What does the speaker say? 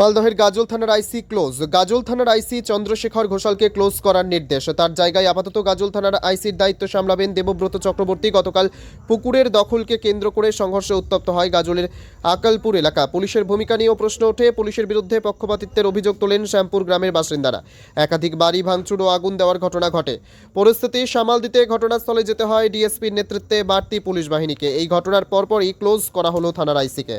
মালদহের গাজল থানার আইসি ক্লোজ। গাজল থানার আইসি চন্দ্রশেখর ঘোষালকে ক্লোজ করার নির্দেশ। তার জায়গায় আপাতত গাজল থানার আইসির দায়িত্ব সামলাবেন দেবব্রত চক্রবর্তী। গতকাল পুকুরের দখলকে কেন্দ্র করে সংঘর্ষে উত্তপ্ত হয় গাজলের আকালপুর এলাকা। পুলিশের ভূমিকা নিয়েও প্রশ্ন ওঠে। পুলিশের বিরুদ্ধে পক্ষপাতিত্বের অভিযোগ তোলেন শ্যামপুর গ্রামের বাসিন্দারা। একাধিক বাড়ি ভাঙচুর ও আগুন দেওয়ার ঘটনা ঘটে। পরিস্থিতি সামাল দিতে ঘটনাস্থলে যেতে হয় ডিএসপির নেতৃত্বে বাড়তি পুলিশ বাহিনীকে। এই ঘটনার পরপরই ক্লোজ করা হলো থানার আইসিকে।